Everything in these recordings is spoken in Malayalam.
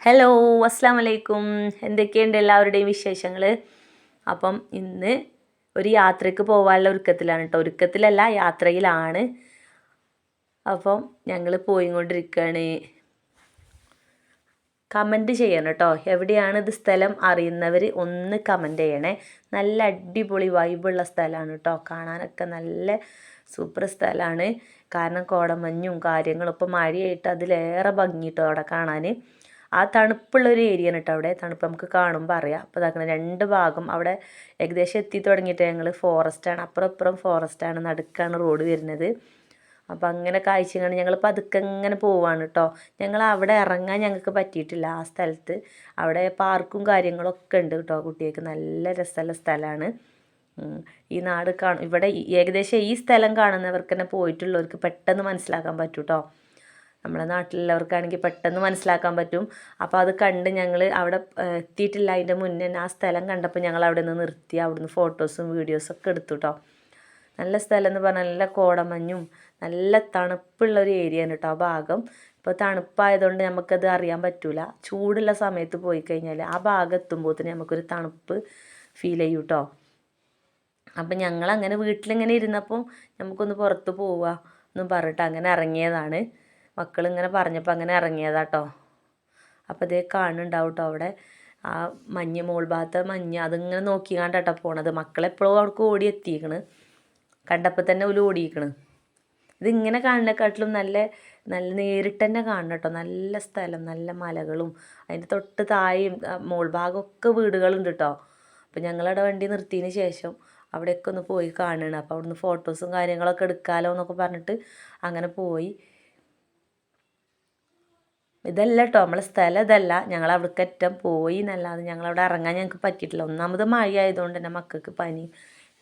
ഹലോ അസ്സാം വലൈക്കും എന്തൊക്കെയുണ്ട് എല്ലാവരുടെയും വിശേഷങ്ങൾ അപ്പം ഇന്ന് ഒരു യാത്രയ്ക്ക് പോകാനുള്ള ഒരുക്കത്തിലാണ് കേട്ടോ ഒരുക്കത്തിലല്ല യാത്രയിലാണ്. അപ്പം ഞങ്ങൾ പോയിക്കൊണ്ടിരിക്കുകയാണ് കമന്റ് ചെയ്യണം കേട്ടോ എവിടെയാണ് ഇത് സ്ഥലം അറിയുന്നവർ ഒന്ന് കമന്റ് ചെയ്യണേ. നല്ല അടിപൊളി വൈബുള്ള സ്ഥലമാണ് കേട്ടോ കാണാനൊക്കെ നല്ല സൂപ്പർ സ്ഥലമാണ് കാരണം കോടമഞ്ഞും കാര്യങ്ങളും ഇപ്പോൾ മഴയായിട്ട് അതിലേറെ ഭംഗി കേട്ടോ അവിടെ കാണാൻ ആ തണുപ്പുള്ള ഒരു ഏരിയ കേട്ടോ അവിടെ. തണുപ്പ് നമുക്ക് കാണുമ്പോൾ അറിയാം. അപ്പോൾ ഇതാക്കണം രണ്ട് ഭാഗം അവിടെ ഏകദേശം എത്തി തുടങ്ങിയിട്ട് ഞങ്ങൾ ഫോറസ്റ്റാണ് അപ്പുറം ഇപ്പുറം ഫോറസ്റ്റാണ് നടുക്കാണ് റോഡ് വരുന്നത്. അപ്പം അങ്ങനെ കാഴ്ച കണ്ട് ഞങ്ങൾ പതുക്കെ ഇങ്ങനെ പോവാണ് കേട്ടോ ഞങ്ങൾ അവിടെ ഇറങ്ങാൻ ഞങ്ങൾക്ക് പറ്റിയിട്ടില്ല ആ സ്ഥലത്ത്. അവിടെ പാർക്കും കാര്യങ്ങളൊക്കെ ഉണ്ട് കേട്ടോ കുട്ടികൾക്ക്. നല്ല രസമുള്ള സ്ഥലമാണ്. ഈ നാട് കാണും ഇവിടെ ഏകദേശം ഈ സ്ഥലം കാണുന്നവർക്ക് തന്നെ പോയിട്ടുള്ളവർക്ക് പെട്ടെന്ന് മനസ്സിലാക്കാൻ പറ്റൂട്ടോ നമ്മളെ നാട്ടിലുള്ളവർക്കാണെങ്കിൽ പെട്ടെന്ന് മനസ്സിലാക്കാൻ പറ്റും. അപ്പോൾ അത് കണ്ട് ഞങ്ങൾ അവിടെ എത്തിയിട്ടില്ല. അതിന്റെ മുന്നേ ആ സ്ഥലം കണ്ടപ്പോൾ ഞങ്ങൾ അവിടെ നിന്ന് നിർത്തി. അവിടുന്ന് ഫോട്ടോസും വീഡിയോസും ഒക്കെ എടുത്തു കേട്ടോ നല്ല സ്ഥലം എന്ന് പറഞ്ഞാൽ നല്ല കോടമഞ്ഞും നല്ല തണുപ്പുള്ള ഒരു ഏരിയ ആണ് കേട്ടോ ആ ഭാഗം. ഇപ്പോൾ തണുപ്പായതുകൊണ്ട് നമുക്കത് അറിയാൻ പറ്റില്ല ചൂടുള്ള സമയത്ത് പോയി കഴിഞ്ഞാൽ ആ ഭാഗം എത്തുമ്പോഴത്തേന് നമുക്കൊരു തണുപ്പ് ഫീൽ ചെയ്യും കേട്ടോ അപ്പം ഞങ്ങളങ്ങനെ വീട്ടിലിങ്ങനെ ഇരുന്നപ്പോൾ നമുക്കൊന്ന് പുറത്ത് പോവുക എന്നും പറഞ്ഞിട്ട് അങ്ങനെ ഇറങ്ങിയതാണ്. മക്കളിങ്ങനെ പറഞ്ഞപ്പോൾ അങ്ങനെ ഇറങ്ങിയതാട്ടോ. അപ്പോൾ ഇതേ കാണുന്നുണ്ടാവും കേട്ടോ അവിടെ. ആ മഞ്ഞ് മോൾ ഭാഗത്ത് മഞ്ഞ് അതിങ്ങനെ നോക്കി കണ്ടാട്ടോ പോണത്. മക്കളെപ്പോഴും അവർക്ക് ഓടി എത്തിക്കണ് കണ്ടപ്പോൾ തന്നെ ഒരു ഓടിയിരിക്കണ് ഇതിങ്ങനെ കാണുന്നതിനെക്കാട്ടിലും നല്ല നല്ല നേരിട്ട് തന്നെ കാണണം കേട്ടോ നല്ല സ്ഥലം നല്ല മലകളും അതിന്റെ തൊട്ട് താഴെയും മോൾ ഭാഗമൊക്കെ വീടുകളുണ്ട് കേട്ടോ അപ്പോൾ ഞങ്ങളവിടെ വണ്ടി നിർത്തിയതിന് ശേഷം അവിടെയൊക്കെ ഒന്ന് പോയി കാണണം. അപ്പോൾ അവിടുന്ന് ഫോട്ടോസും കാര്യങ്ങളൊക്കെ എടുക്കാമല്ലോ എന്നൊക്കെ പറഞ്ഞിട്ട് അങ്ങനെ പോയി. ഇതല്ല കേട്ടോ നമ്മളെ സ്ഥലം ഇതല്ല. ഞങ്ങൾ അവിടേക്ക് അറ്റം പോയി എന്നല്ലാതെ ഞങ്ങളവിടെ ഇറങ്ങാൻ ഞങ്ങൾക്ക് പറ്റിയിട്ടില്ല. ഒന്നാമത് മഴ ആയതുകൊണ്ട് തന്നെ മക്കൾക്ക് പനി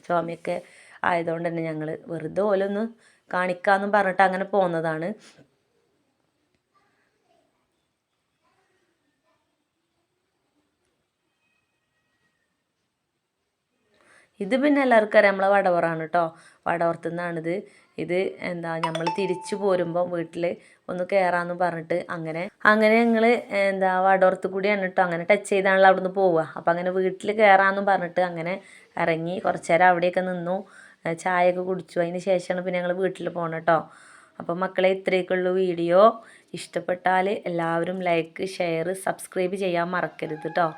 ചുമയൊക്കെ ആയതുകൊണ്ട് തന്നെ ഞങ്ങൾ വെറുതെ ഓലൊന്ന് കാണിക്കാമെന്നും പറഞ്ഞിട്ട് അങ്ങനെ പോകുന്നതാണ് ഇത് പിന്നെ എല്ലാവർക്കും അറിയാം. നമ്മളെ വടവറാണ് കേട്ടോ വടവറത്തു നിന്നാണിത് ഇത് എന്താ നമ്മൾ തിരിച്ചു പോരുമ്പോൾ വീട്ടിൽ ഒന്ന് കയറാമെന്ന് പറഞ്ഞിട്ട് അങ്ങനെ അങ്ങനെ ഞങ്ങൾ എന്താ വടവറത്ത് കൂടിയാണ് കേട്ടോ അങ്ങനെ ടച്ച് ചെയ്താണല്ലോ അവിടെ നിന്ന് പോവുക. അപ്പോൾ അങ്ങനെ വീട്ടിൽ കയറാമെന്ന് പറഞ്ഞിട്ട് അങ്ങനെ ഇറങ്ങി കുറച്ച് നേരം അവിടെയൊക്കെ നിന്നു. ചായയൊക്കെ കുടിച്ചു. അതിന് ശേഷമാണ് പിന്നെ ഞങ്ങൾ വീട്ടിൽ പോകണം കേട്ടോ അപ്പോൾ മക്കളെ ഇത്രയൊക്കെയുള്ളൂ വീഡിയോ. ഇഷ്ടപ്പെട്ടാൽ എല്ലാവരും ലൈക്ക് ഷെയർ സബ്സ്ക്രൈബ് ചെയ്യാൻ മറക്കരുത് കേട്ടോ